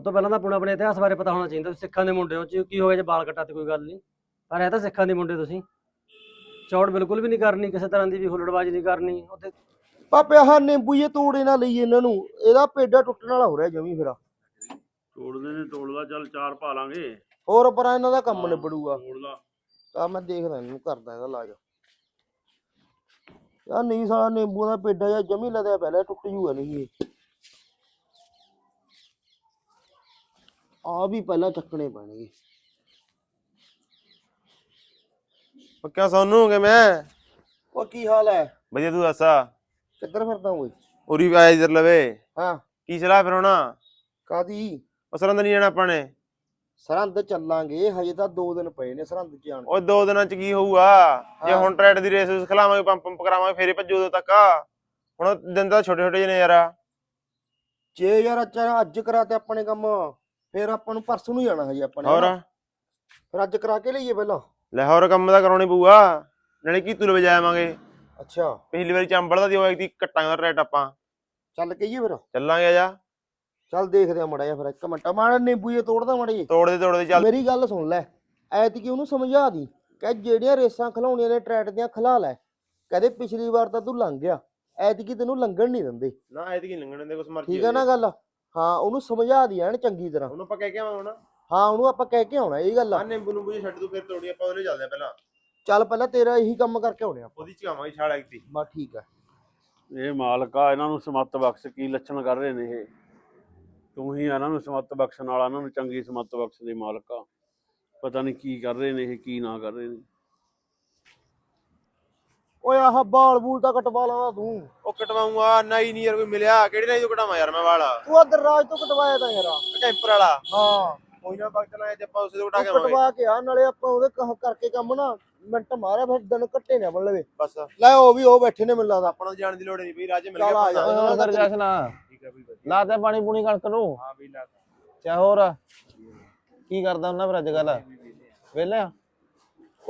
ਉਹ ਤੋਂ ਪਹਿਲਾਂ ਤਾਂ ਪੁਣਾ ਆਪਣੇ ਇਤਿਹਾਸ ਬਾਰੇ ਪਤਾ ਹੋਣਾ ਚਾਹੀਦਾ ਤੁਸੀਂ ਸਿੱਖਾਂ ਦੇ ਮੁੰਡੇ ਹੋ ਜੀ ਕੀ ਹੋ ਗਿਆ ਜੇ ਬਾਲ ਕਟਾ ਤੇ ਕੋਈ ਗੱਲ ਨਹੀਂ। ਪਰ ਇਹ ਤਾਂ ਸਿੱਖਾਂ ਦੇ ਮੁੰਡੇ ਤੁਸੀਂ। ਚੌੜ ਬਿਲਕੁਲ ਵੀ ਨਹੀਂ ਕਰਨੀ ਕਿਸੇ ਤਰ੍ਹਾਂ ਦੀ ਵੀ ਹੁੱਲੜਬਾਜ਼ੀ ਨਹੀਂ ਕਰਨੀ ਉੱਥੇ ਪਾਪੇ ਆਹ ਨਿੰਬੂ ਜੇ ਤੋੜੇ ਨਾ ਲਈ ਇਹਨਾਂ ਨੂੰ ਇਹਦਾ ਪੇਡਾ ਟੁੱਟਣ ਵਾਲਾ ਹੋ ਰਿਹਾ ਜਮੀ ਫਿਰ ਤੋੜਦੇ ਨੇ ਤੋੜਦਾ ਚੱਲ ਚਾਰ ਪਾ ਲਾਂਗੇ। ਹੋਰ ਪਰ ਇਹਨਾਂ ਦਾ ਕੰਮ ਨਿਬੜੂਗਾ। ਤੋੜਦਾ ਤਾਂ ਮੈਂ ਦੇਖਦਾ ਇਹਨੂੰ ਕਰਦਾ ਇਹਦਾ ਇਲਾਜ। ਯਾਰ ਨਹੀਂ ਸਾਲਾ ਨਿੰਬੂ ਦਾ ਪੇਡਾ ਜਾਂ ਜਮੀ ਲਦਿਆ ਪਹਿਲਾਂ ਟੁੱਟ ਜੂਗਾ ਨਹੀਂ ਇਹ। ਆ ਵੀ ਪਹਿਲਾਂ ਚੱਕਣੇ ਪੈਣਗੇ। ਪੱਕਾ ਸੋਨੂੰ ਕਿ ਮੈਂ? ਉਹ ਕੀ ਹਾਲ ਹੈ? ਵਧੀਆ ਤੂੰ ਦੱਸਾ ਕਿੱਧਰ ਫਿਰਦਾ ਓਏ? ਉਰੀ ਆਇਆ ਇਧਰ ਲਵੇ। ਹਾਂ। ਕੀ ਸਲਾਹ ਫਿਰ ਹੋਣਾ? ਕਾਦੀ? ਅਸਰੰਦ ਨਹੀਂ ਜਾਣਾ ਆਪਾਂ ਨੇ। ਸਰਹੰਦ ਚੱਲਾਂਗੇ ਹਜੇ ਤਾਂ 2 ਦਿਨ ਪਏ ਨੇ ਸਰਹੰਦ ਚ ਜਾਣ। ਉਹ ਦੋ ਦਿਨਾਂ ਚ ਕੀ ਹੋਊਗਾ? ਜੇ। ਹੁਣ ਟਰੈਟ ਦੀ ਰੇਸ ਖਲਾਵਾਂਗੇ ਪੰਪ ਪੰਪ ਕਰਾਵਾਂਗੇ ਫੇਰੇ ਭੱਜੋ ਉਦੋਂ ਤੱਕ ਹੁਣ ਦਿਨ ਤਾਂ ਛੋਟੇ ਛੋਟੇ ਜਿਹੇ ਨੇ ਯਾਰ। ਜੇ ਯਾਰ ਅੱਛਾ ਅੱਜ ਕਰਾ ਤੇ ਆਪਣੇ ਕੰਮ। ਫਿਰ ਆਪਾਂ ਨੂੰ ਪਰਸੋਂ ਨੂੰ ਜਾਣਾ ਹਜੇ ਆਪਾਂ ਨੇ ਹੋਰ? ਫਿਰ ਅੱਜ ਕਰਾ ਕੇ ਲਈਏ ਪਹਿਲਾਂ। ਲਾਹੌਰ ਕੰਮ ਤਾਂ ਕਰਾਉਣੀ ਪਊਗਾ ਨਾਲੇ ਕੀ ਤੁਲ ਵਜਾਵਾਂਗੇ ਅੱਛਾ। ਪਿਛਲੀ ਵਾਰੀ ਚੰਬਲ ਦਾ ਦਿਓ ਇੱਕ ਦੀ ਕੱਟਾਂਗੇ ਦਾ ਟਰੈਟ ਆਪਾਂ। ਚੱਲ ਕਹੀਏ ਫਿਰ। ਚੱਲਾਂਗੇ ਆ ਜਾ। ਚੱਲ ਦੇਖਦੇ ਆ ਮੜਾ ਜਾ ਫਿਰ ਇੱਕ ਮਿੰਟ। ਮਾੜਾ ਨਿੰਬੂ ਜੇ ਤੋੜਦਾ ਮੜਾ ਜੀ ਤੋੜਦੇ ਤੋੜਦੇ ਚੱਲ। ਮੇਰੀ ਗੱਲ ਸੁਣ ਲੈ ਐਤਕੀ ਉਹਨੂੰ ਸਮਝਾ ਦੀ ਕਿ ਜਿਹੜੀਆਂ ਰੇਸਾਂ ਖਲਾਉਣੀਆਂ ਨੇ ਟਰੈਟ ਦੀਆਂ ਖਲਾ ਲੈ। ਕਹਦੇ ਪਿਛਲੀ ਵਾਰ ਤਾਂ ਤੂੰ ਲੰਘ ਗਿਆ ਐਤਕੀ ਤੈਨੂੰ ਲੰਘਣ ਨਹੀਂ ਦਿੰਦੇ। ਨਾ ਐਤਕੀ ਲੰਘਣ ਦੇ ਕੁਛ ਮਰਜ਼ੀ ਠੀਕ ਹੈ ਨਾ ਗੱਲ? ਹਾਂ ਉਹਨੂੰ ਸਮਝਾ ਦੀ ਐਨ ਚੰਗੀ ਤਰ੍ਹਾਂ। ਉਹਨੂੰ ਆਪਾਂ ਕਹਿ ਕੇ ਆਵਾਂ ਹੁਣ? ਹਾਂ ਉਹਨੂੰ ਆਪਾਂ ਕਹਿ ਕੇ ਆਉਣਾ ਇਹ ਗੱਲ ਆ। ਆ ਨਿੰਬੂ ਨੂੰ ਛੱਡ ਤੂੰ ਫਿਰ ਤੋੜੀ ਆਪਾਂ ਉਹਨੇ ਚੱਲਦੇ ਆ ਪਹਿਲਾਂ। ਚੱਲ ਪਹਿਲਾਂ ਤੇਰਾ ਇਹੀ ਕੰਮ ਕਰਕੇ ਆਉਣੇ ਆਪਾਂ। ਉਹਦੀ ਚਗਾਵਾਂਗੇ ਛਾਲ ਐਕਤੀ ਬਸ ਠੀਕ ਹੈ ਇਹ ਮਾਲਕਾ ਇਹਨਾਂ ਨੂੰ ਸਮੱਤ ਬਖਸ਼ ਕੀ ਲੱਛਣ ਕਰ ਰਹੇ ਨੇ ਇਹ? ਤੂੰ ਹੀ ਆ ਇਹਨਾਂ ਨੂੰ ਸਮੱਤ ਬਖਸ਼ਣ ਵਾਲਾ ਇਹਨਾਂ ਨੂੰ ਚੰਗੀ ਸਮੱਤ ਬਖਸ਼ ਦੇ ਮਾਲਕਾ ਪਤਾ ਨਹੀਂ ਕੀ ਕਰ ਰਹੇ ਨੇ ਇਹ ਕੀ ਨਾ ਕਰ ਰਹੇ ਨੇ। ਓਏ ਆਹ ਬਾਲ ਬੂਲ ਤਾਂ ਕਟਵਾ ਲਾਣਾ ਤੂੰ। ਉਹ ਕਟਵਾਉਂਗਾ ਨਹੀਂ ਨਹੀਂ ਯਾਰ ਕੋਈ ਮਿਲਿਆ। ਕਿਹੜੀ ਨਹੀਂ ਤੂੰ ਕਟਾਵਾਂ ਯਾਰ ਮੈਂ ਵਾਲਾ? ਤੂੰ ਅਦਰ ਰਾਜ ਤੋਂ ਕਟਵਾਇਆ ਤਾਂ ਯਾਰ। ਕੈਂਪਰ ਵਾਲਾ। ਹਾਂ। ਕੋਈ ਨਾ ਵਕਤ ਲਾਇਆ ਤੇ ਆਪਾਂ ਉਸੇ ਤੋਂ ਕਟਾ ਕੇ ਆਵਾਂਗੇ। ਕਟਵਾ ਕੇ ਆ ਨਾਲੇ ਆਪਾਂ ਉਹਦੇ ਕਹ ਕਰਕੇ ਕੰਮ ਨਾ ਮਿੰਟ ਮਾਰਿਆ ਫਿਰ ਦਿਨ ਕੱਟੇ ਨੇ ਬਣ ਲਵੇ ਬਸ। ਲੈ ਉਹ ਵੀ ਉਹ ਬੈਠੇ ਨੇ ਮੈਨੂੰ ਲੱਗਦਾ ਆਪਾਂ ਨੂੰ ਜਾਣ ਦੀ ਲੋੜ ਨਹੀਂ ਪਈ ਰਾਜੇ ਮਿਲ ਆ। ਗਿਆ ਹਾਂ, ਫਿਰ ਜਸਨਾ ਠੀਕ ਹੈ ਬਈ ਲਾ ਤੇ ਪਾਣੀ ਪੂਣੀ ਕਣਕ ਨੂੰ। ਹਾਂ ਬਈ ਲਾ। ਚਾ ਹੋਰ। ਕੀ ਕਰਦਾ ਹੁੰਦਾ ਫਿਰ ਅੱਜ ਕੱਲ ਵੇਲਿਆ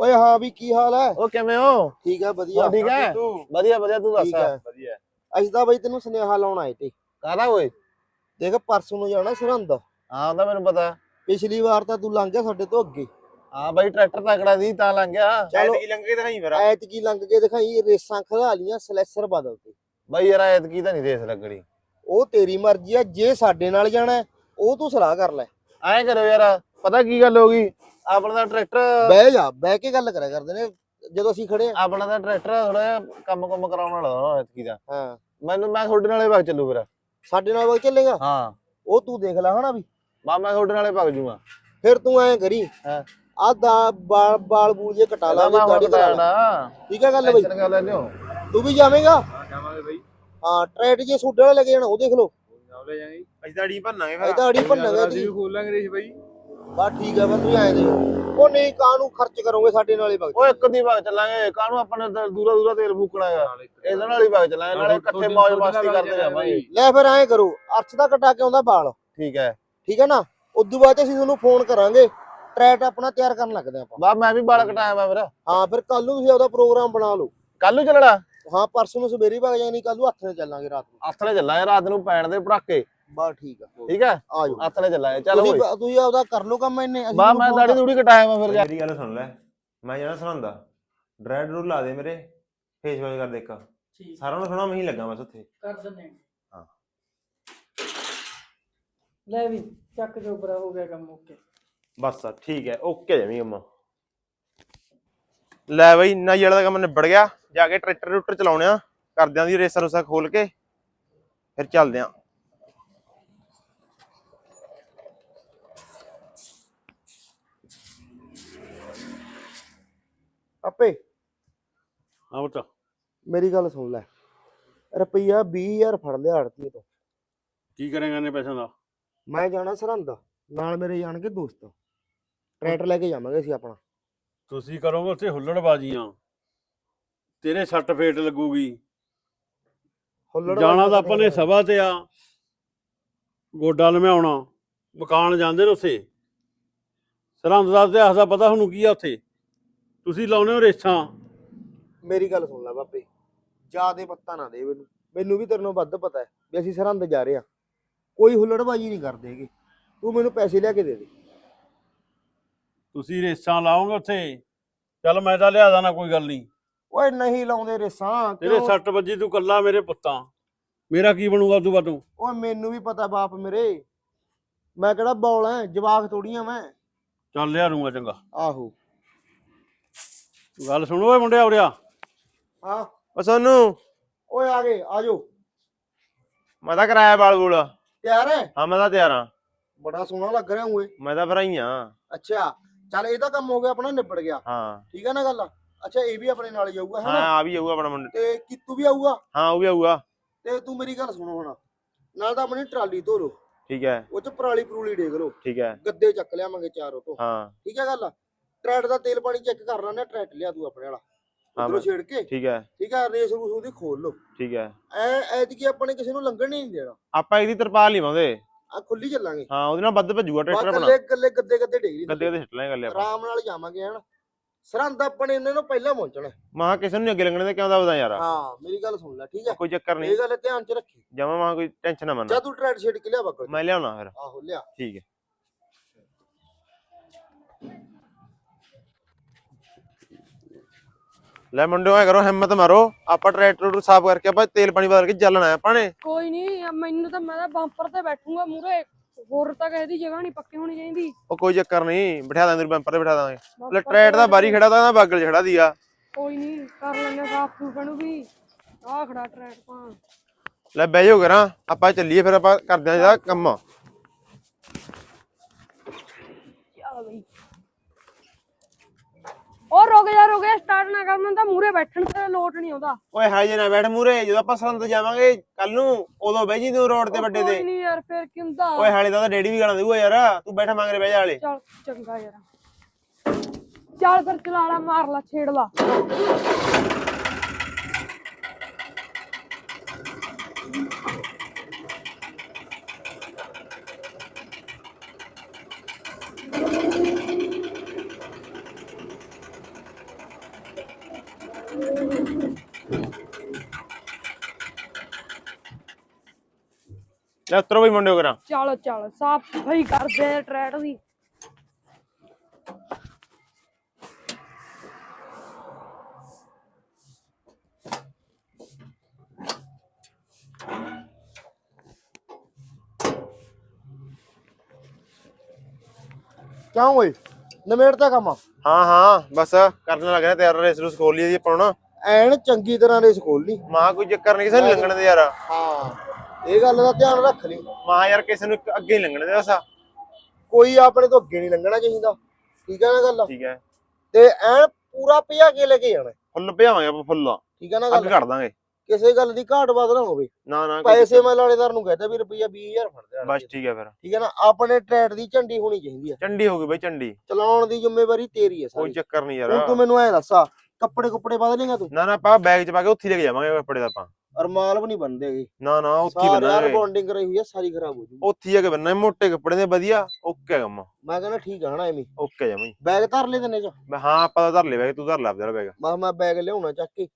ਓਏ ਹਾਂ ਵੀ ਕੀ ਹਾਲ ਹੈ? ਉਹ ਕਿਵੇਂ ਹੋ? ਠੀਕ ਹੈ ਵਧੀਆ। ਠੀਕ ਹੈ? ਤੂੰ? ਵਧੀਆ ਵਧੀਆ ਤੂੰ ਦੱਸ। ਠੀਕ ਹੈ। ਵਧੀਆ। ਅਸੀਂ ਤਾਂ ਬਈ ਤੈਨੂੰ ਸੁਨੇਹਾ ਲਾਉਣ ਆਏ ਤੇ ਕਾਹਦਾ ਓਏ? ਦੇਖ ਪਰਸੋਂ ਨੂੰ ਜਾਣਾ ਸਰਹੰਦ। ਹਾਂ ਉਹਦਾ ਮੈਨੂੰ ਪਤਾ। ਪਿਛਲੀ ਵਾਰ ਤਾਂ ਤੂੰ ਲੰਘ ਗਿਆ ਸਾਡੇ ਤੋਂ ਅੱਗੇ। ਹਾਂ ਬਾਈ ਟਰੈਕਟਰ ਤਕੜਾ ਦੀ ਤਾਂ ਲੰਘ ਗਿਆ। ਚਲੋ। ਚਲੋ ਕੀ ਲੰਘ ਕੇ ਦਿਖਾਈ ਫਿਰ। ਐਤਕੀ ਲੰਘ ਕੇ ਦਿਖਾਈ ਰੇਸਾਂ ਖੜਾ ਲੀਆਂ ਸਲੈਸਰ ਬਦਲ ਤੇ। ਬਾਈ ਯਾਰ ਐਤਕੀ ਤਾਂ ਨਹੀਂ ਰੇਸ ਲੱਗਣੀ। ਉਹ ਤੇਰੀ ਮਰਜ਼ੀ ਆ ਜੇ ਸਾਡੇ ਨਾਲ ਜਾਣਾ ਹੈ, ਉਹ ਤੂੰ ਸਲਾਹ ਕਰ ਲੈ। ਐਂ ਕਰੋ ਯਾਰ ਪਤਾ ਕੀ ਗੱਲ ਹੋ ਗਈ? ਆਪਣਾ ਤਾਂ ਟਰੈਕਟਰ ਬਹਿ ਜਾ ਬਹਿ ਕੇ ਗੱਲ ਕਰਿਆ ਕਰਦੇ ਨੇ ਜਦੋਂ ਅਸੀਂ ਖੜੇ ਆ। ਆਪਣਾ ਤਾਂ ਟਰੈਕਟਰ ਥੋੜਾ ਜਿਹਾ ਕੰਮ ਕੰਮ ਕਰਾਉਣ ਵਾਲਾ ਨਾ ਐਤਕੀ ਦਾ। ਹਾਂ। ਮੈਨੂੰ ਮੈਂ ਤੁਹਾਡੇ ਨਾਲੇ ਭਗ ਚੱਲੂ ਫਿਰ। ਸਾਡੇ ਨਾਲ ਵਗ ਚੱਲੇਗਾ? ਹਾਂ। ਉਹ ਤੂੰ ਦੇਖ ਲੈ ਹਨਾ ਵੀ। ਬਾ ਮੈਂ ਤੁਹਾਡੇ ਨਾਲੇ ਭਗ ਜੂਗਾ। ਫਿਰ ਤੂੰ ਐਂ ਕਰੀ ਹਾਂ। ਆ ਦਾ ਬਾਲ ਬਾਲ ਬੂਲ ਜੇ ਕਟਾ ਲਾ ਮੈਂ ਦਾੜੀ ਹੁਣ ਕਰਾ ਲਾ। ਨਾ ਠੀਕ ਹੈ ਗੱਲ ਬਈ? ਟੈਨਸ਼ਨ ਕਰ ਲੈਂਦੇ ਹੋ? ਤੂੰ ਵੀ ਜਾਵੇਂਗਾ? ਜਾਵਾਂਗੇ ਬਈ। ਹਾਂ ਟਰੈਟ ਜੇ ਸੂਡੇ ਵਾਲਾ ਲੱਗੇ ਜਾਣਾ ਉਹ ਦੇਖ ਲਓ। ਲੈ ਜਾਾਂਗੇ ਅਸੀਂ ਤਾਂ ਅੜੀ ਭੰਨਾਂਗੇ ਅਸੀਂ ਫਿਰ ਤਾਂ ਅੜੀ ਭੰਨਾਂਗੇ ਜੀ ਖੋਲਾਂਗੇ ਰੇਸ ਬਾਈ। ਬਸ ਠੀਕ ਹੈ ਬਸ ਤੂੰ ਐਂ ਦੇ ਉਹ ਨਹੀਂ ਕਾਹਨੂੰ ਖਰਚ ਕਰੋਗੇ ਸਾਡੇ ਨਾਲ ਹੀ ਵਗ ਉਹ ਇੱਕ ਦੀ ਭਗ ਚੱਲਾਂਗੇ ਕਾਹਨੂੰ ਆਪਾਂ ਨੇ ਤਾਂ ਦੂਰਾ ਦੂਰਾ ਤੇਲ ਫੂਕਣਾ ਹੈਗਾ। ਇਹਦੇ ਨਾਲ ਹੀ ਭਗ ਚੱਲਾਂਗੇ ਨਾਲੇ ਇਕੱਠੇ ਮौज ਮਸਤੀ ਕਰਦੇ ਜਾਵਾਂਗੇ ਲੈ ਫਿਰ ਐਂ ਕਰੋ ਅਰਸ਼ ਦਾ ਕਟਾ ਕੇ ਆਉਂਦਾ ਬਾਲ। ਠੀਕ ਹੈ। ਠੀਕ ਹੈ ਨਾ? ਉਦੋਂ ਬਾਅਦ ਅਸੀਂ ਤੁਹਾਨੂੰ ਫੋਨ ਕਰਾਂਗੇ। ਟਰੈਟ ਆਪਣਾ ਤਿਆਰ ਕਰਨ ਲੱਗਦੇ ਆਪਾਂ। ਬਾ ਮੈਂ ਵੀ ਬਾਲ ਕਟਾਇਆ ਮੈਂ ਫਿਰ। ਹਾਂ ਫਿਰ ਕੱਲ ਨੂੰ ਤੁਸੀਂ ਆਪਦਾ ਪ੍ਰੋਗਰਾਮ ਬਣਾ ਲਓ। ਕੱਲ ਨੂੰ ਚੱਲਣਾ? ਹਾਂ ਪਰਸੋਂ ਨੂੰ ਸਵੇਰੇ ਵਗ ਜਾਣੀ ਕੱਲ ਨੂੰ ਹੱਥ ਨਾਲ ਚੱਲਾਂਗੇ ਰਾਤ ਨੂੰ। ਆਥਣੇ ਚੱਲਾਂਗੇ ਰਾਤ ਨੂੰ ਪੈਣ ਦੇ ਪੜਾਕੇ ਬਸ ਠੀਕ ਆ। ਠੀਕ ਹੈ ਆ ਜਾਓ। ਆਥਣੇ ਚੱਲਾਂਗੇ। ਚੱਲ ਤੁਸੀਂ ਓਏ। ਤੁਸੀਂ ਆਪਦਾ ਕਰ ਲਓ ਕੰਮ ਇੰਨੇ ਅਸੀਂ ਬਾ ਮੈਂ ਦਾੜੀ ਦੂੜੀ ਕਟਾਇਆ ਮੈਂ ਫਿਰ ਜਾ ਮੇਰੀ ਗੱਲ ਸੁਣ ਲੈ। ਮੈਂ ਜਾਣਾ ਸੁਣਾਉਂਦਾ। ਡਰੈਡ ਰੂ ਲਾ ਦੇ ਮੇਰੇ। ਫੇਸ ਵਾਸ਼ ਕਰ ਦੇ ਇੱਕ। ਸਾਰਿਆਂ ਨੂੰ ਸੁਣਾ ਮੈਂ ਹੀ ਲੱਗਾ ਬਸ ਉੱਥੇ। ਕਰ ਦਿੰਦੇ ਹਾਂ। ਲੈ ਵੀ ਚੱਕ ਜੋਬਰਾ ਹੋ ਗਿਆ ਕੰਮ ਓਕੇ ਬਸ ਠੀਕ ਹੈ ਓਕੇ ਜਮੀ ਅੰਮਾ। ਲੈ ਬਈ ਨਾਈ ਵਾਲਾ ਦਾ ਕੰਮ ਨਿਬੜ ਗਿਆ। ਜਾ ਕੇ ਟਰੈਕਟਰ ਰੂਟਰ ਚਲਾਉਣੇ ਆ। ਕਰਦਿਆਂ ਦੀ ਰੇਸਾ ਰੂਸਾ ਖੋਲ ਕੇ। ਫਿਰ ਚੱਲਦੇ ਆ ਆਪੇ। ਹਾਂ ਬਤਾ ਮੇਰੀ ਗੱਲ ਸੁਣ ਲੈ। ਰੁਪਈਆ 20000 ਫੜ ਲਿਆ ਆੜਤੀ ਤੋਂ। ਕੀ ਕਰੇਗਾ ਨੇ ਪੈਸਿਆਂ ਦਾ? ਮੈਂ ਜਾਣਾ ਸਰਹੰਦ। ਨਾਲ ਮੇਰੇ ਜਾਣਗੇ ਦੋਸਤ। ਟਰੈਕਟਰ ਲੈ ਕੇ ਜਾਵਾਂਗੇ ਅਸੀਂ ਆਪਣਾ। ਤੁਸੀਂ ਕਰੋਗੇ ਉੱਥੇ ਹੁੱਲੜਬਾਜ਼ੀਆਂ। ਤੇਰੇ ਸੱਟ ਫੇਟ ਲੱਗੂਗੀ। ਹੁੱਲੜ ਜਾਣਾ ਤਾਂ ਆਪਾਂ ਨੇ ਸਭਾ ਤੇ ਆ। ਗੋਡਾ ਲਮਿਆਉਣਾ। ਮਕਾਨ ਜਾਂਦੇ ਨੇ ਉੱਥੇ। ਸਰਹੰਦ ਦਾ ਇਤਿਹਾਸ ਦਾ ਪਤਾ ਤੁਹਾਨੂੰ ਕੀ ਆ ਉੱਥੇ? ਤੁਸੀਂ ਲਾਉਨੇ ਹੋ ਰੇਸਾਂ? ਮੇਰੀ ਗੱਲ ਸੁਣ ਲੈ ਬਾਬੇ ਜਿਆਦੇ ਪੱਤਾ ਨਾ ਦੇ ਮੈਨੂੰ। ਮੈਨੂੰ ਵੀ ਤੇਰੇ ਨਾਲੋਂ ਵੱਧ ਪਤਾ ਹੈ ਵੀ ਅਸੀਂ ਸਰਹੰਦ ਜਾ ਰਹੇ ਆ ਕੋਈ ਹੁੱਲੜਬਾਜੀ ਨਹੀਂ ਕਰਦੇ ਹੈਗੇ। ਤੂੰ ਮੈਨੂੰ ਪੈਸੇ ਲਿਆ ਕੇ ਦੇ ਦੇ। ਤੁਸੀਂ ਰੇਸਾਂ ਲਾਓਗੇ ਉੱਥੇ? ਚੱਲ ਮੈਂ ਤਾਂ ਲਿਆ ਦਾਂ ਕੋਈ ਗੱਲ ਨਹੀਂ। ਓਏ ਨਹੀਂ ਲਾਉਂਦੇ ਰੇਸਾਂ ਤੇਰੇ ਕਿਉਂ? ਸੱਟ ਵੱਜੀ ਤੂੰ ਕੱਲਾ ਮੇਰੇ ਪੁੱਤਾਂ। ਮੇਰਾ ਕੀ ਬਣੂਗਾ ਤੂੰ? ਬਾਤੋਂ ਓਏ ਮੈਨੂੰ ਵੀ ਪਤਾ ਬਾਪ ਮੇਰੇ। ਮੈਂ ਕਿਹੜਾ ਬੌਲ ਐ ਜਵਾਕ ਥੋੜੀਆਂ ਮੈਂ। ਚੱਲ ਲਿਆ ਦੂੰਗਾ ਚੰਗਾ। ਆਹੋ। ਗੱਲ ਸੁਣੋ ਓਏ ਮੁੰਡਿਆ ਉਰਿਆ ਹਾਂ। ਓ ਸੋਨੂ। ਓਏ ਆ ਗਏ ਆਜੋ ਮੈਂ ਤਾਂ ਕਰਾਇਆ ਬਾਲ ਬੂਲ। ਤਿਆਰ ਹੈ ਹਾਂ ਮੈਂ ਤਾਂ ਤਿਆਰ ਆ ਬੜਾ ਸੋਹਣਾ ਲੱਗ ਰਿਹਾ ਹੂੰ ਮੈਂ ਤਾਂ ਭਰਾਈ ਆ। ਅੱਛਾ ਚੱਲ ਇਹਦਾ ਕੰਮ ਹੋ ਗਿਆ ਆਪਣਾ ਨਿਬੜ ਗਿਆ। ਹਾਂ। ਠੀਕ ਹੈ ਨਾ ਗੱਲ? ਅੱਛਾ ਇਹ ਵੀ ਆਪਣੇ ਨਾਲ ਜਾਊਗਾ ਹਾਂ ਹੈਨਾ? ਆ ਵੀ ਆਊਗਾ ਆਪਣਾ ਮੁੰਡਾ। ਤੇ ਕਿੱਤੂ ਵੀ ਆਊਗਾ? ਹਾਂ ਉਹ ਵੀ ਆਊਗਾ। ਤੇ ਤੂੰ ਮੇਰੀ ਗੱਲ ਸੁਣੋ ਹੁਣ। ਨਾਲ ਤਾਂ ਆਪਣੀ ਟਰਾਲੀ ਧੋ ਲਓ ਠੀਕ ਹੈ ਉਹ ਚ ਪਰਾਲੀ ਪਰੂਲੀ ਡੇਗ ਲਓ। ਠੀਕ ਹੈ ਗੱਦੇ ਚੱਕ ਲਿਆਵਾਂਗੇ ਚਾਰੋਂ ਤੋਂ। ਹਾਂ। ਠੀਕ ਹੈ ਗੱਲ? ਟਰੈਟ ਦਾ ਤੇਲ ਪਾਣੀ ਚੈੱਕ ਕਰ ਲੈਣਾ ਟਰੈਟ ਲਿਆ ਤੂੰ ਆਪਣੇ ਵਾਲਾ। ਹਾਂ ਉਧਰੋਂ ਮੈਂ- ਛੇੜ ਕੇ। ਠੀਕ ਹੈ। ਠੀਕ ਹੈ ਰੇਸ ਰੂਸ ਉਹਦੀ ਖੋਲ ਲਓ। ਠੀਕ ਹੈ। ਐ ਐਤਕੀ ਆਪਣੇ ਕਿਸੇ ਨੂੰ ਲੰਘਣ ਨਹੀਂ ਦੇਣਾ। ਆਪਾਂ ਇਹਦੀ ਤਰਪਾਲ ਨਹੀਂ ਪਾਉਂਦੇ ਆ ਖੁੱਲੀ ਚੱਲਾਂਗੇ। ਹਾਂ ਉਹਦੇ ਨਾਲ ਵੱਧ ਭੱਜੂਗਾ ਟਰੈਕਟਰ ਆਪਣਾ। ਗੱਲੇ ਗੱਲੇ ਗੱਦੇ ਗੱਦੇ ਡੇਗ ਗੱਦੇ ਤੇ ਛੱਟ ਲਾਂਗੇ ਗੱਲ ਆਪਾਂ। ਆਰਾਮ ਨਾਲ ਜਾਵਾਂਗੇ ਹਣ ਸਰਹੰਦ ਆਪਣੇ ਇਹਨਾਂ ਨੂੰ ਪਹਿਲਾਂ ਪਹੁੰਚਣਾ। ਮਹਾ ਕਿਸੇ ਨੂੰ ਨੀ ਅੱਗੇ ਲੰਘਣੇ ਤੇ ਕਿਉਂ ਦਾ ਯਾਰ। ਹਾਂ ਮੇਰੀ ਗੱਲ ਸੁਣ ਲੈ ਠੀਕ ਹੈ। ਕੋਈ ਚੱਕਰ ਨਹੀਂ। ਇਹ ਗੱਲ ਧਿਆਨ ਚ ਰੱਖੀ। ਜਮਾ ਮਾ ਕੋਈ ਟੈਨਸ਼ਨ ਨਾ ਮੰਨ। ਜਦ ਤੂੰ ਟਰੈਟ ਛੇੜ ਕੇ ਲਿਆ ਬੱਕਰ ਮੈਂ ਲਿਆਉਣਾ ਫਿਰ। ਆਹੋ ਲਿਆ। ਠੀਕ ਹੈ। ਲੈ ਮੁੰਡਿਓ ਐ ਕਰੋ ਹਿੰਮਤ ਮਾਰੋ। ਆਪਾਂ ਟਰੈਕਟਰ ਨੂੰ ਸਾਫ਼ ਕਰਕੇ ਆਪਾਂ ਤੇਲ ਪਾਣੀ ਬਦਲ ਕੇ ਚੱਲਣਾ ਆਪਾਂ ਨੇ। ਕੋਈ ਨਹੀਂ ਮੈਨੂੰ ਤਾਂ ਮੈਂ ਤਾਂ ਬੰਪਰ ਤੇ ਬੈਠੂੰਗਾ ਮੂਰੇ ਹੋਰ ਤਾਂ ਕਿਸੇ ਦੀ ਜਗ੍ਹਾ ਨਹੀਂ ਪੱਕੀ ਹੋਣੀ ਚਾਹੀਦੀ। ਉਹ ਕੋਈ ਚੱਕਰ ਨਹੀਂ ਬਿਠਾ ਦਾਂਗੇ ਬੈਂਪਰ ਤੇ ਬਿਠਾ ਦਾਂਗੇ ਲੈ ਬੰਪਰ ਟਰੈਕਟ ਦਾ ਬਾਰੀ ਖੜਾ ਤਾਂ ਬਾਗਲ 'ਚ ਖੜਾ ਦੀਆ ਕੋਈ ਨਹੀਂ ਕਰ ਲੈਣੇ ਸਾਫ਼ ਸੂਫ ਨੂੰ ਵੀ। ਆਹ ਖੜਾ ਟਰੈਕ ਤਾਂ। ਲੈ ਬਹਿ ਜਾਓ ਕਰਾਂ ਆਪਾਂ ਚੱਲੀਏ ਫਿਰ ਆਪਾਂ ਕਰਦੇ ਆਂ ਜਿਹੜਾ ਕੰਮ ਚੱਲ ਬਈ ਉਹ ਰੁਕ ਜਾ ਰੁਕ ਜਾ ਸਟਾਰਟ ਨਾ ਕਰ ਮੈਨੂੰ ਤਾਂ ਮੂਰੇ ਬੈਠਣ ਤੇ ਲੋਟ ਨਹੀਂ ਆਉਂਦਾ ਓਏ ਹਾਏ ਜੇ ਨਾ ਬੈਠ ਮੂਰੇ ਜਦੋਂ ਆਪਾਂ ਸਰੰਦ ਜਾਵਾਂਗੇ ਕੱਲ ਨੂੰ ਉਦੋਂ ਬਹਿ ਜੀ ਤੂੰ ਰੋਡ ਤੇ ਵੱਡੇ ਕੋਈ ਤੇ। ਨਹੀਂ ਯਾਰ ਫਿਰ ਕੀ ਹੁੰਦਾ? ਓਏ ਹਾਲੇ ਤਾਂ ਡੈਡੀ ਵੀ ਗਾਲਾਂ ਦੇਊਗਾ ਯਾਰ ਤੂੰ ਬੈਠਾ ਮੰਗਰੇ ਬਹਿ ਜਾ ਹਾਲੇ। ਚੱਲ ਚੰਗਾ ਯਾਰ। ਚੱਲ ਫਿਰ ਚਲਾ ਲਾ ਮਾਰ ਲਾ ਛੇੜ ਲਾ। ਲੈ ਉਤਰੋ ਬਈ ਮੁੰਡਿਓ ਕਰਾਂ। ਚੱਲ ਚੱਲ ਸਾਫ਼ ਸਫ਼ਾਈ ਕਰਦੇ ਆ ਟਰੈਕ ਦੀ। ਕਿਉਂ ਓਏ? ਨਵੇੜਦਾ ਕੰਮ? ਹਾਂ ਹਾਂ ਬਸ ਕਰਨ ਲੱਗ ਰਿਹਾ ਤਿਆਰ ਰੇਸ ਰੂਸ ਖੋਲ ਲਈ ਜੀ ਆਪਾਂ ਹੁਣ। ਐਨ ਚੰਗੀ ਤਰ੍ਹਾਂ ਰੇਸ ਖੋਲ ਲਈ। ਮਾਂ ਕੋਈ ਚੱਕਰ ਨਹੀਂ ਕਿਸੇ ਨੂੰ ਲੰਘਣ ਦੇ ਯਾਰ। ਹਾਂ। ਇਹ ਗੱਲ ਦਾ ਧਿਆਨ ਰੱਖ ਲਈ। ਮਾਂ ਯਾਰ ਕਿਸੇ ਨੂੰ ਇੱਕ ਅੱਗੇ ਹੀ ਲੰਘਣ ਦੇ ਬਸ ਕੋਈ ਆਪਣੇ ਤੋਂ ਅੱਗੇ ਨਹੀਂ ਲੰਘਣਾ ਚਾਹੀਦਾ ਠੀਕ ਹੈ ਨਾ ਗੱਲ? ਠੀਕ ਹੈ। ਤੇ ਐਨ ਪੂਰਾ ਪਿਆ ਕੇ ਲੈ ਕੇ ਜਾਣਾ। ਫੁੱਲ ਭਿਆਵਾਂਗੇ ਆਪਾਂ ਫੁੱਲ। ਠੀਕ ਹੈ ਨਾ ਅੱਗ ਗੱਲ ਕੱਢ ਦਾਂਗੇ। ਕਿਸੇ ਗੱਲ ਦੀ ਘਾਟ ਵਾਧ ਨਾ ਹੋਵੇ। ਨਾ ਨਾ ਪੈਸੇ ਮੈਂ ਲਾਣੇਦਾਰ ਨੂੰ ਕਹਿੰਦਾ ਵੀ ਰੁਪਈਆ 20000 ਫੜ ਦੇ ਬਸ ਠੀਕ ਹੈ ਫਿਰ। ਠੀਕ ਹੈ ਨਾ? ਆਪਣੇ ਟਰੈਟ ਦੀ ਝੰਡੀ ਹੋਣੀ ਚਾਹੀਦੀ ਹੈ। ਚੰਡੀ ਹੋ ਗਈ ਬਈ ਚੰਡੀ ਚਲਾਉਣ ਦੀ ਜ਼ਿੰਮੇਵਾਰੀ ਤੇਰੀ ਹੈ ਕੋਈ ਚੱਕਰ ਨਹੀਂ ਯਾਰ। ਤੂੰ ਮੈਨੂੰ ਐ ਦੱਸਾ ਕੱਪੜੇ ਕੁੱਪੜੇ ਬਦਲ ਲੇਗਾ ਤੂੰ? ਨਾ ਨਾ ਆਪਾਂ ਬੈਗ ਚ ਪਾ ਕੇ ਉੱਥੇ ਲੈ ਕੇ ਜਾਵਾਂਗੇ ਕੱਪੜੇ ਦਾ ਆਪਾਂ। ਅਰਮਾਲ ਵੀ ਨਹੀਂ ਬੰਦੇ ਹੈਗੇ। ਨਾ ਨਾ ਉੱਥੇ ਹੀ ਸਾਰੀ ਯਾਰ ਬੰਨਾਂਗੇ ਬੌਂਡਿੰਗ ਕਰਾਈ ਹੋਈ ਹੈ ਸਾਰੀ ਖਰਾਬ ਹੋ ਜੂਗੀ। ਉੱਥੇ ਹੀ ਜਾ ਕੇ ਬੰਨਾਂਗੇ ਮੋਟੇ ਕੱਪੜੇ ਦੇ ਵਧੀਆ ਓਕੇ ਕੰਮ। ਮੈਂ ਕਹਿੰਦਾ ਠੀਕ ਆ ਹਨਾ ਐਵੇਂ। ਓਕੇ ਜਮਈ ਬੈਗ ਧਰ ਲੈ ਦਿੰਨੇ ਚ? ਮੈਂ ਹਾਂ ਆਪਾਂ ਤਾਂ ਧਰ ਲੈ ਬੈਗ ਤੂੰ ਧਰ ਲੈ ਆਪਦਾ ਬੈਗ। ਮੈਂ ਮੈਂ ਬੈਗ ਲਿਆਉਣਾ ਚੱਕ ਕੇ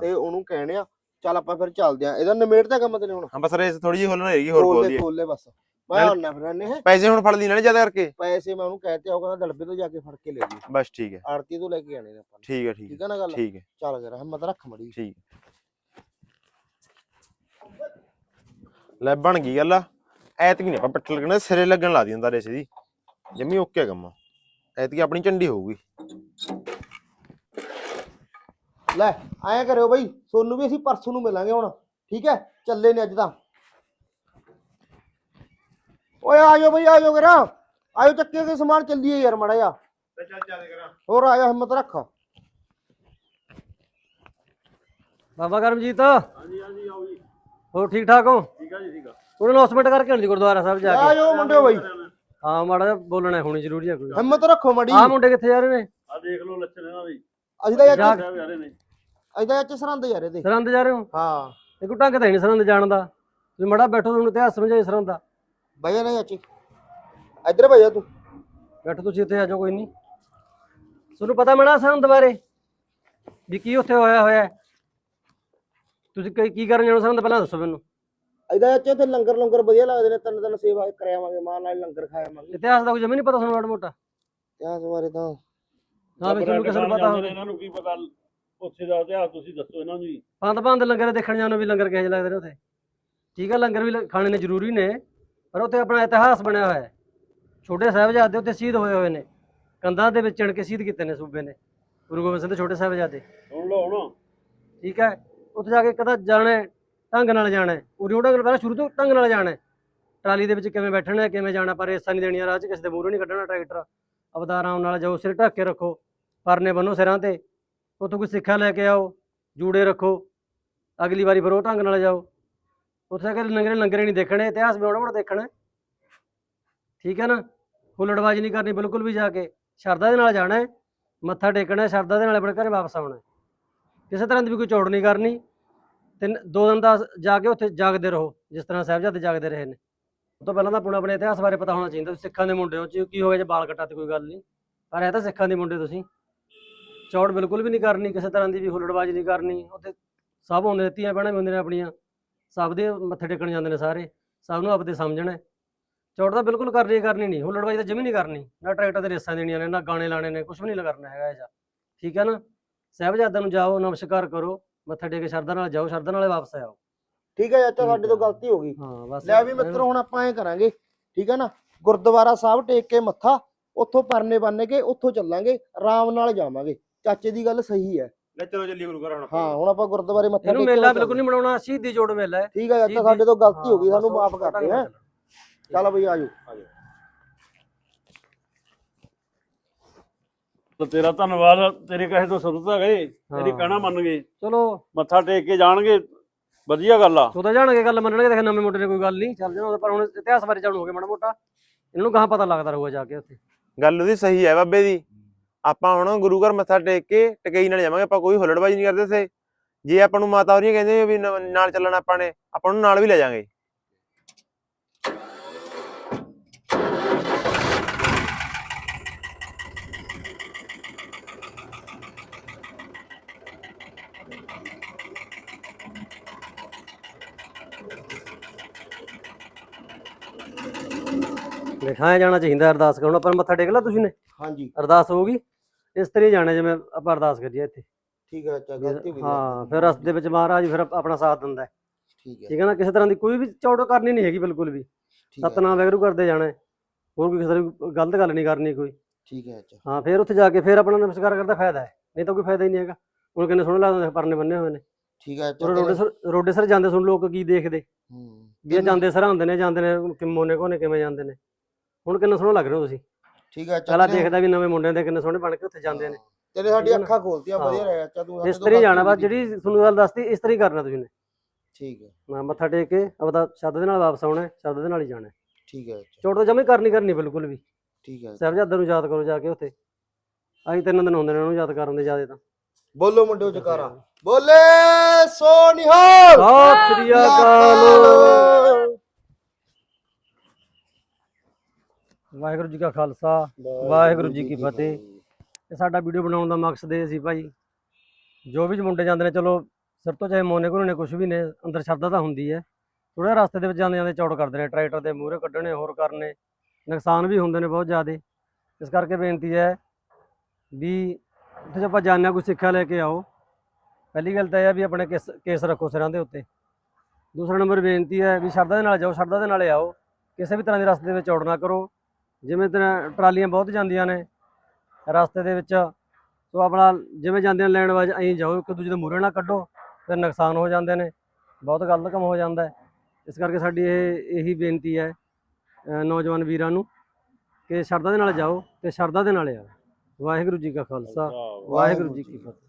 ਤੇ ਉਹਨੂੰ ਕਹਿਣੇ ਆ ਚੱਲ ਆਪਾਂ ਫਿਰ ਚੱਲਦੇ ਆ। ਇਹਦਾ ਨਿਮੇੜ ਦਾ ਕੰਮ ਤੇ ਲਿਆਉਣਾ ਹਾਂ ਬਸ ਰੇਸ ਥੋੜੀ ਜਿਹੀ ਹੋਲਣ ਰਹੇਗੀ ਹੋਰ ਖੋਲ ਦੇ ਖੋਲ ਲੈ ਬਸ। ਮੈਂ ਆਉਣਾ ਫਿਰ ਇਹਨੇ ਹੈ। ਪੈਸੇ ਹੁਣ ਫੜ ਲਈ ਨਾਲੇ ਜ਼ਿਆਦਾ ਕਰਕੇ। ਪੈਸੇ ਮੈਂ ਉਹਨੂੰ ਕਹਿਤੇ ਆ ਉਹ ਕਹਿੰਦਾ ਦੜਬੇ ਤੋਂ ਜਾ ਕੇ ਫੜ ਕੇ ਲੈ ਜੀ। ਬਸ ਠੀਕ ਹੈ। ਆੜਤੀ ਤੋਂ ਲੈ ਕੇ ਆਣੇ ਨੇ ਆਪਾਂ। ਠੀਕ ਹੈ ਠੀਕ ਹੈ ਨਾ ਗੱਲ? ਠੀਕ ਹੈ। ਚੱਲ ਜਰਾ ਹਿੰਮਤ ਰੱਖ ਮੜੀ। ਠੀਕ ਲੈ ਬਣ ਗਈ ਗੱਲ ਐਤਕੀ ਨਹੀਂ ਆਪਾਂ ਪੱਟਲ ਲੱਗਣਾ ਸਿਰੇ ਲੱਗਣ ਲਾ ਦੀ ਹੁੰਦਾ ਰੇਸ ਦੀ ਜਮੀ ਓਕੇ ਕੰਮ। ਐਤਕੀ ਆਪਣੀ ਝੰਡੀ ਹੋਊਗੀ। ਲੈ ਐਂ ਕਰਿਓ ਬਈ ਸੋਨੂੰ ਵੀ ਅਸੀਂ ਪਰਸੋਂ ਨੂੰ ਮਿਲਾਂਗੇ ਹੁਣ ਠੀਕ ਹੈ? ਚੱਲੇ ਨੇ ਅੱਜ ਤਾਂ। ਓਏ ਆਜੋ ਬਈ ਆਜੋ ਕਰਾ ਆਜੋ ਚੱਕੇ ਕੇ ਸਮਾਨ ਚੱਲੀਏ ਯਾਰ ਮੜਾ ਜਾ ਚੱਲ ਚੱਲ ਕਰਾਂ ਹੋਰ ਆਜਾ ਹਿੰਮਤ ਰੱਖ। ਬਾਬਾ ਕਰਮਜੀਤ। ਹਾਂਜੀ ਹਾਂਜੀ ਆਓ ਜੀ। ਹੋਰ ਠੀਕ ਠਾਕ ਹੋ? ਠੀਕ ਆ ਜੀ ਠੀਕ ਆ। ਉਹਨਾਂ ਅਨਾਉਂਸਮੈਂਟ ਕਰਕੇ ਆਉਣੀ ਸੀ ਗੁਰਦੁਆਰਾ ਸਾਹਿਬ ਜਾ ਕੇ। ਆਜੋ ਮੁੰਡਿਓ ਬਈ। ਹਾਂ ਮਾੜਾ ਜਿਹਾ ਬੋਲਣਾ ਹੋਣੀ ਜ਼ਰੂਰੀ ਹੈ ਕੋਈ। ਹਿੰਮਤ ਰੱਖੋ ਮੜੀ ਆਹ ਮੁੰਡੇ ਕਿੱਥੇ ਜਾ ਰਹੇ ਨੇ? ਆ ਦੇਖ ਲਓ ਲੱਛਣ ਇਹਨਾਂ ਦੀ। ਅਸੀਂ ਤਾਂ ਜਾ- ਯਾਰ ਸਾਹਿਬ ਯਾਰੇ ਨੇ। ਅਸੀਂ ਤਾਂ ਅੱਜ ਸਰੰਦ ਯਾਰ ਇਹਦੇ ਸਰੰਦ ਜਾ ਰਹੇ ਹੋ? ਹਾਂ। ਇਹ ਕੋਈ ਢੰਗ ਤਾਂ ਹੀ ਨਹੀਂ ਸਰੰਦ ਜਾਣ ਦਾ। ਤੁਸੀਂ ਮੜਾ ਬੈਠੋ ਤੁਹਾਨੂੰ ਇਤਿਹਾਸ ਸਮਝਾਏ ਸਰੰਦ ਦਾ। ਬਈਆ ਨਾ ਚਾਚੀ। ਇੱਧਰ ਬਈਆ ਤੂੰ। ਬੈਠੋ ਤੁਸੀਂ ਇੱਥੇ ਆ ਜਾਓ ਕੋਈ ਨਹੀਂ ਤੁਹਾਨੂੰ ਪਤਾ ਮੈਨਾਂ ਸਰੰਦ ਬਾਰੇ? ਵੀ ਕੀ ਉੱਥੇ ਹੋਇਆ ਹੋਇਆ ਹੈ? ਤੁਸੀਂ ਕੀ ਕੀ ਕਰਨ ਜਾਣਾ ਸਰੰਦ ਪਹਿਲਾਂ ਦੱਸੋ ਮੈਨੂੰ। ਇਹਦਾ ਚਾਚਾ ਤੇ ਲੰਗਰ ਲੰਗਰ ਵਧੀਆ ਲੱਗਦੇ ਨੇ ਤਿੰਨ ਦਿਨ ਸੇਵਾ ਕਰਿਆਵਾਂਗੇ ਮਾਂ ਨਾਲ ਲੰਗਰ ਖਾਇਆਵਾਂਗੇ। ਇਤਿਹਾਸ ਦਾ ਕੁਝ ਜਮੀ ਨਹੀਂ ਪਤਾ ਤੁਹਾਨੂੰ ਮਾੜਾ ਮੋਟਾ? ਇਤਿਹਾਸ ਬਾਰੇ ਤਾਂ ਹਾਂ ਵੀ ਤੁਹਾਨੂੰ ਕਿਸੇ ਨੂੰ ਪਤਾ ਹੋਵੇ। ਇਹਨਾਂ ਨੂੰ ਕੀ ਪਤਾ ਉੱਥੇ ਦਾ ਇਤਿਹਾਸ ਤੁਸੀਂ ਦੱਸੋ ਇਹਨਾਂ ਨੂੰ ਜੀ ਪੰਦ ਪੰਦ ਲੰਗਰ ਦੇਖਣ ਜਾਣੋ ਵੀ ਲੰਗਰ ਕਿਹੋ ਜਿਹੇ ਲੱਗਦੇ ਨੇ ਉੱਥੇ। ਠੀਕ ਹੈ ਲੰਗਰ ਵੀ ਖਾਣੇ ਨੇ ਜ਼ਰੂਰੀ ਨੇ ਪਰ ਉੱਥੇ ਆਪਣਾ ਇਤਿਹਾਸ ਬਣਿਆ ਹੋਇਆ ਹੈ। ਛੋਟੇ ਸਾਹਿਬਜ਼ਾਦੇ ਉੱਥੇ ਸ਼ਹੀਦ ਹੋਏ ਹੋਏ ਨੇ। ਕੰਧਾਂ ਦੇ ਵਿੱਚ ਚਣ ਕੇ ਸ਼ਹੀਦ ਕੀਤੇ ਨੇ ਸੂਬੇ ਨੇ। ਗੁਰੂ ਗੋਬਿੰਦ ਸਿੰਘ ਦੇ ਛੋਟੇ ਸਾਹਿਬਜ਼ਾਦੇ। ਸੁਣ ਲਓ ਹੁਣ। ਠੀਕ ਹੈ। ਉੱਥੇ ਜਾ ਕੇ ਕਦਾ ਜਾਣਾ ਹੈ, ਢੰਗ ਨਾਲ ਜਾਣਾ ਹੈ। ਉਰੀ ਢੰਗ ਪਹਿਲਾਂ ਸ਼ੁਰੂ ਤੋਂ ਢੰਗ ਨਾਲ ਜਾਣਾ ਹੈ। ਟਰਾਲੀ ਦੇ ਵਿੱਚ ਕਿਵੇਂ ਬੈਠਣਾ ਹੈ, ਕਿਵੇਂ ਜਾਣਾ ਪਰ ਰੇਸਾਂ ਨਹੀਂ ਦੇਣੀਆਂ ਰਾਹ 'ਚ ਕਿਸੇ ਦੇ ਮੂਹਰੋਂ ਨਹੀਂ ਕੱਢਣਾ ਟਰੈਕਟਰ ਆਪਦਾ ਆਰਾਮ ਨਾਲ ਜਾਓ ਸਿਰ ਢੱਕ ਕੇ ਰੱਖੋ ਪਰਨੇ ਬੰਨੋ ਸਿਰਾਂ ਤੇ ਉੱਥੋਂ ਕੋਈ ਸਿੱਖਿਆ ਲੈ ਕੇ ਆਓ ਜੂੜੇ ਰੱਖੋ ਅਗਲੀ ਵਾਰੀ ਫਿਰ ਉਹ ਢੰਗ ਨਾਲ ਜਾਓ ਉੱਥੇ ਜਾ ਕੇ ਲੰਗਰੇ ਲੰਗਰੇ ਨਹੀਂ ਦੇਖਣੇ ਇਤਿਹਾਸ ਵੀ ਬੜਾ ਦੇਖਣਾ ਹੈ। ਠੀਕ ਹੈ ਨਾ ਹੁੱਲੜਬਾਜ਼ੀ ਨਹੀਂ ਕਰਨੀ ਬਿਲਕੁਲ ਵੀ ਜਾ ਕੇ ਸ਼ਰਧਾ ਦੇ ਨਾਲ ਜਾਣਾ ਹੈ ਮੱਥਾ ਟੇਕਣਾ ਹੈ, ਸ਼ਰਧਾ ਦੇ ਨਾਲ ਆਪਣੇ ਘਰੇ ਵਾਪਸ ਆਉਣਾ ਹੈ। ਕਿਸੇ ਤਰ੍ਹਾਂ ਦੀ ਵੀ ਕੋਈ ਚੌੜ ਨਹੀਂ ਕਰਨੀ ਤਿੰਨ ਦੋ ਦਿਨ ਦਾ ਜਾ ਕੇ ਉੱਥੇ ਜਾਗਦੇ ਰਹੋ, ਜਿਸ ਤਰ੍ਹਾਂ ਸਾਹਿਬਜ਼ਾਦੇ ਜਾਗਦੇ ਰਹੇ ਨੇ। ਉਹ ਤੋਂ ਪਹਿਲਾਂ ਤਾਂ ਆਪਣਾ ਆਪਣੇ ਇਤਿਹਾਸ ਬਾਰੇ ਪਤਾ ਹੋਣਾ ਚਾਹੀਦਾ ਤੁਸੀਂ ਸਿੱਖਾਂ ਦੇ ਮੁੰਡੇ ਹੋ ਚ ਕੀ ਹੋ ਗਿਆ ਜੇ ਬਾਲ ਕੱਟਾ ਤੇ ਕੋਈ ਗੱਲ ਨਹੀਂ। ਪਰ ਇਹ ਤਾਂ ਸਿੱਖਾਂ ਦੇ ਮੁੰਡੇ ਤੁਸੀਂ। ਚੌੜ ਬਿਲਕੁਲ ਵੀ ਨਹੀਂ ਕਰਨੀ, ਕਿਸੇ ਤਰ੍ਹਾਂ ਦੀ ਵੀ ਹੁੱਲੜਬਾਜ਼ੀ ਨਹੀਂ ਕਰਨੀ। ਉੱਥੇ ਸਭ ਹੁੰਦੇ ਨੇ ਧੀਆਂ ਭੈਣਾਂ ਵੀ ਹੁੰਦੇ ਨੇ ਆਪਣੀਆਂ। ਸਭ ਦੇ ਮੱਥੇ ਟੇਕਣ ਜਾਂਦੇ ਨੇ ਸਾਰੇ। ਸਭ ਨੂੰ ਆਪਦੇ ਸਮਝਣਾ ਹੈ। ਚੌੜ ਤਾਂ ਬਿਲਕੁਲ ਕਰਨੀ ਕਰਨੀ ਨਹੀਂ। ਹੁੱਲੜਬਾਜ਼ੀ ਤਾਂ ਜਮੀ ਨਹੀਂ ਕਰਨੀ। ਨਾ ਟਰੈਕਟਰ ਤੇ ਰੇਸਾਂ ਦੇਣੀਆਂ ਨੇ, ਨਾ ਗਾਣੇ ਲਾਣੇ ਨੇ ਕੁਝ ਵੀ ਨਹੀਂ ਕਰਨਾ ਹੈਗਾ ਇਹ ਜਾ। ਠੀਕ ਹੈ ਨਾ? ਸਾਹਿਬਜ਼ਾਦਿਆਂ ਨੂੰ ਜਾਓ ਨਮਸਕਾਰ ਕਰੋ ਮੱਥਾ ਟੇਕ ਕੇ ਸ਼ਰਧਾ ਨਾਲ ਜਾਓ ਸ਼ਰਧਾ ਨਾਲੇ ਵਾਪਸ ਆਓ ਠੀਕ ਹੈ ਚਾਚਾ ਸਾਡੇ ਤੋਂ ਗਲਤੀ ਹੋ ਗਈ। ਹਾਂ ਬਸ ਲੈ ਵੀ ਮਿੱਤਰੋ ਹੁਣ ਆਪਾਂ ਐ ਕਰਾਂਗੇ ਠੀਕ ਹੈ ਨਾ? ਗੁਰਦੁਆਰਾ ਸਾਹਿਬ ਟੇਕ ਕੇ ਮੱਥਾ ਉੱਥੋਂ ਪਰਨੇ ਬੰਨ ਕੇ ਉੱਥੋਂ ਚੱਲਾਂਗੇ ਆਰਾਮ ਨਾਲ ਜਾਵਾਂਗੇ। ਚਾਚੇ ਦੀ ਗੱਲ ਸਹੀ ਹੈ। ਲੈ ਚਲੋ ਚੱਲੀਏ ਗੁਰੂ ਘਰ ਹੁਣ ਹਾਂ ਹੁਣ ਆਪਾਂ ਗੁਰਦੁਆਰੇ ਮੱਥਾ ਇਹਨੂੰ ਟੇਕ ਕੇ ਮੇਲਾ। ਬਿਲਕੁਲ ਨਹੀਂ ਬਣਾਉਣਾ ਸ਼ਹੀਦੀ ਜੋੜ ਮੇਲਾ ਹੈ। ਠੀਕ ਹੈ ਚਾਚਾ ਸਾਡੇ ਤੋਂ ਗਲਤੀ ਹੋ ਗਈ ਸਾਨੂੰ ਮਾਫ ਕਰ ਦੇ ਢੰਗ ਹੈ ਚੱਲ। ਬਈ ਆਜੋ ਤਾਂ ਤੇਰਾ ਧੰਨਵਾਦ ਤੇਰੇ ਕਹੇ ਤੋਂ ਸੁਰਤ ਆ ਗਏ ਤੇਰੀ। ਕਹਿਣਾ ਮੰਨ ਗਏ। ਚਲੋ। ਮੱਥਾ ਟੇਕ ਕੇ ਜਾਣਗੇ ਵਧੀਆ ਗੱਲ ਆ। ਸੋਦਾ ਜਾਣਗੇ ਗੱਲ ਮੰਨਣਗੇ ਦੇਖ ਨਵੇਂ ਮੁੰਡੇ ਨੇ ਕੋਈ ਗੱਲ ਨਹੀਂ ਚੱਲ ਜਾਣਾ ਪਰ ਹੁਣ ਇਤਿਹਾਸ ਬਾਰੇ ਜਾਣੂ ਹੋ ਗਿਆ ਮਾੜਾ ਮੋਟਾ। ਇਹਨਾਂ ਨੂੰ ਕਹਾਂ ਪਤਾ ਲੱਗਦਾ ਰਹੂਗਾ ਜਾ ਕੇ ਉੱਥੇ। ਗੱਲ ਉਹਦੀ ਸਹੀ ਹੈ ਬਾਬੇ ਦੀ। ਆਪਾਂ ਹੁਣ ਗੁਰੂ ਘਰ ਮੱਥਾ ਟੇਕ ਕੇ ਟਕਈ ਨਾਲ ਜਾਵਾਂਗੇ ਆਪਾਂ ਕੋਈ ਹੁੱਲੜਬਾਜ਼ੀ ਨਹੀਂ ਕਰਦੇ ਸੇ ਜੇ ਆਪਾਂ ਨੂੰ ਮਾਤਾ ਹੋਰੀਆਂ ਕਹਿੰਦੇ ਵੀ ਨ- ਨਾਲ ਚੱਲਣਾ ਆਪਾਂ ਨੇ ਆਪਾਂ ਨੂੰ ਨਾਲ ਵੀ ਲੈ ਜਾਾਂਗੇ। ਲਿਖਾਇਆ ਜਾਣਾ ਚਾਹੀਦਾ ਅਰਦਾਸ ਕਰਨ ਆਪਾਂ ਮੱਥਾ ਟੇਕ ਲਾ ਤੁਸੀਂ ਨੇ? ਹਾਂਜੀ। ਅਰਦਾਸ ਹੋਊਗੀ? ਇਸ ਤਰ੍ਹਾਂ ਜਾਣਾ ਜਿਵੇਂ ਆਪਾਂ ਅਰਦਾਸ ਕਰੀਏ ਇੱਥੇ। ਠੀਕ ਹੈ ਚਾਚਾ ਗਲਤੀ ਹੋ ਗਈ ਹਾਂ ਫਿਰ ਰਸਤੇ ਵਿੱਚ ਮਹਾਰਾਜ ਫਿਰ ਆਪਣਾ ਸਾਥ ਦਿੰਦਾ। ਠੀਕ ਹੈ ਠੀਕ ਹੈ ਨਾ? ਕਿਸੇ ਤਰ੍ਹਾਂ ਦੀ ਕੋਈ ਵੀ ਚੌੜ ਕਰਨੀ ਨਹੀਂ ਹੈਗੀ ਬਿਲਕੁਲ ਵੀ। ਸਤਨਾਮ ਵੈਗਰੂ ਕਰਦੇ ਜਾਣਾ। ਹੋਰ ਕੋਈ ਕਿਸੇ ਤਰ੍ਹਾਂ ਗਲਤ ਗੱਲ ਨਹੀਂ ਕਰਨੀ ਕੋਈ। ਠੀਕ ਹੈ ਚਾਚਾ ਹਾਂ ਫਿਰ ਉੱਥੇ ਜਾ ਕੇ ਫਿਰ ਆਪਣਾ ਨਮਸਕਾਰ ਕਰਦਾ ਫਾਇਦਾ ਹੈ। ਨਹੀਂ ਤਾਂ ਕੋਈ ਫਾਇਦਾ ਹੀ ਨਹੀਂ ਹੈਗਾ। ਕਿੰਨੇ ਸੋਹਣੇ ਲੱਗਦੇ ਨੇ ਪਰਨੇ ਬੰਨੇ ਹੋਏ ਨੇ। ਠੀਕ ਹੈ ਰੋਡੇ ਸਰ ਰੋਡੇ ਸਰ ਜਾਂਦੇ ਸੁਣ ਲੋਕ ਕੀ ਦੇਖਦੇ? ਹੂੰ। ਵੀ ਜਾਂਦੇ ਸਰ ਹੁੰਦੇ ਨੇ ਜਾਂਦੇ ਨੇ ਕਿਮੋਨੇ ਕੋਨੇ ਕਿਵੇਂ ਜਾਂਦੇ ਨੇ। ਹੁਣ ਕਿੰਨਾ ਸੋਹਣਾ ਲੱਗ ਰਹੇ ਹੋ ਤੁਸੀਂ। ਠੀਕ ਹੈ ਚਾਚਾ ਦੇਖਦਾ ਵੀ ਨਵੇਂ ਮੁੰਡਿਆਂ ਦੇ ਕਿੰਨੇ ਸੋਹਣੇ ਬਣ ਕੇ ਉੱਥੇ ਜਾਂਦੇ ਨੇ। ਤੇਰੇ ਸਾਡੀ? ਅੱਖਾਂ ਖੋਲਤੀਆਂ ਵਧੀਆ। ਰਿਹਾ ਚਾਚਾ ਤੂੰ ਸਾਡੇ ਇਸ ਤੋਂ ਤਰ੍ਹਾਂ ਹੀ ਗਲਤੀ ਜਾਣਾ ਬਸ। ਜਿਹੜੀ ਤੁਹਾਨੂੰ ਗੱਲ ਦੱਸਤੀ ਇਸ ਤਰ੍ਹਾਂ ਹੀ ਕਰਨਾ ਤੁਸੀਂ ਨੇ। ਠੀਕ ਹੈ ਮੈਂ ਮੱਥਾ ਟੇਕ ਕੇ ਆਪਦਾ ਸ਼ਬਦ ਦੇ ਨਾਲ ਵਾਪਸ ਆਉਣਾ ਹੈ, ਸ਼ਬਦ ਦੇ ਨਾਲ ਹੀ ਜਾਣਾ ਹੈ। ਠੀਕ ਹੈ ਚੋਟ ਤਾਂ ਜਮੇ ਕਰਨੀ ਕਰਨੀ ਬਿਲਕੁਲ ਵੀ। ਠੀਕ ਹੈ ਸਾਹਿਬਜ਼ਾਦਿਆਂ ਨੂੰ ਯਾਦ ਕਰੋ ਜਾ ਕੇ ਉੱਥੇ। ਆਹੀ ਤਿੰਨ ਦਿਨ ਹੁੰਦੇ ਨੇ ਉਹਨੂੰ ਯਾਦ ਕਰਨ ਦੇ ਜ਼ਿਆਦਾ ਤਾਂ। ਬੋਲੋ ਮੁੰਡਿਓ ਜਕਾਰਾ। ਬੋਲੇ ਸੋ ਨਿਹਾਲ। ਸਤਿ ਸ੍ਰੀ ਅਕਾਲ। ਵਾਹਿਗੁਰੂ ਜੀ ਕਾ ਖਾਲਸਾ ਵਾਹਿਗੁਰੂ ਜੀ ਕੀ ਫਤਿਹ। ਇਹ ਸਾਡਾ ਵੀਡੀਓ ਬਣਾਉਣ ਦਾ ਮਕਸਦ ਇਹ ਸੀ ਭਾਈ ਜੋ ਵੀ ਮੁੰਡੇ ਜਾਂਦੇ ਨੇ ਚਲੋ ਸਿਰ ਤੋਂ ਚਾਹੇ ਮੋਨੇ ਕੋਲ ਨੇ ਕੁਝ ਵੀ ਨੇ ਅੰਦਰ ਸ਼ਰਧਾ ਤਾਂ ਹੁੰਦੀ ਹੈ। ਥੋੜਾ ਰਸਤੇ ਦੇ ਵਿੱਚ ਜਾਂਦੇ ਜਾਂਦੇ ਚੌੜ ਕਰਦੇ ਨੇ ਟਰੈਕਟਰ ਦੇ ਮੂਹਰੇ ਕੱਢਣੇ ਹੋਰ ਕਰਨੇ ਨੁਕਸਾਨ ਵੀ ਹੁੰਦੇ ਨੇ ਬਹੁਤ ਜ਼ਿਆਦੇ। ਇਸ ਕਰਕੇ ਬੇਨਤੀ ਹੈ ਵੀ ਉੱਥੇ ਜੇ ਆਪਾਂ ਜਾਣਿਆ ਕੋਈ ਸਿੱਖਿਆ ਲੈ ਕੇ ਆਓ। ਪਹਿਲੀ ਗੱਲ ਤਾਂ ਇਹ ਹੈ ਵੀ ਆਪਣੇ ਕੇਸ ਕੇਸ ਰੱਖੋ ਸਿਰਾਂ ਦੇ ਉੱਤੇ। ਦੂਸਰਾ ਨੰਬਰ ਬੇਨਤੀ ਹੈ ਵੀ ਸ਼ਰਧਾ ਦੇ ਨਾਲ ਜਾਓ ਸ਼ਰਧਾ ਦੇ ਨਾਲ ਆਓ। ਕਿਸੇ ਵੀ ਤਰ੍ਹਾਂ ਦੇ ਰਸਤੇ ਦੇ ਵਿੱਚ ਚੌੜ ਨਾ ਕਰੋ। ਜਿਵੇਂ ਤਰ੍ਹਾਂ ਟਰਾਲੀਆਂ ਬਹੁਤ ਜਾਂਦੀਆਂ ਨੇ ਰਸਤੇ ਦੇ ਵਿੱਚ। ਸੋ ਆਪਣਾ ਜਿਵੇਂ ਜਾਂਦੇ ਨੇ ਲੈਣ ਵਾਜ ਐਂ ਜਾਓ ਇੱਕ ਦੂਜੇ ਦੇ ਮੂਹਰੇ ਨਾ ਕੱਢੋ ਫਿਰ ਨੁਕਸਾਨ ਹੋ ਜਾਂਦੇ ਨੇ ਬਹੁਤ ਗਲਤ ਕੰਮ ਹੋ ਜਾਂਦਾ ਇਸ ਕਰਕੇ ਸਾਡੀ ਇਹ ਇਹੀ ਬੇਨਤੀ ਹੈ ਨੌਜਵਾਨ ਵੀਰਾਂ ਨੂੰ ਕਿ ਸ਼ਰਧਾ ਦੇ ਨਾਲ ਜਾਓ ਤੇ ਸ਼ਰਧਾ ਦੇ ਨਾਲ ਆਓ। ਵਾਹਿਗੁਰੂ ਜੀ ਕਾ ਖਾਲਸਾ ਵਾਹਿਗੁਰੂ ਜੀ ਕੀ ਫਤਿਹ।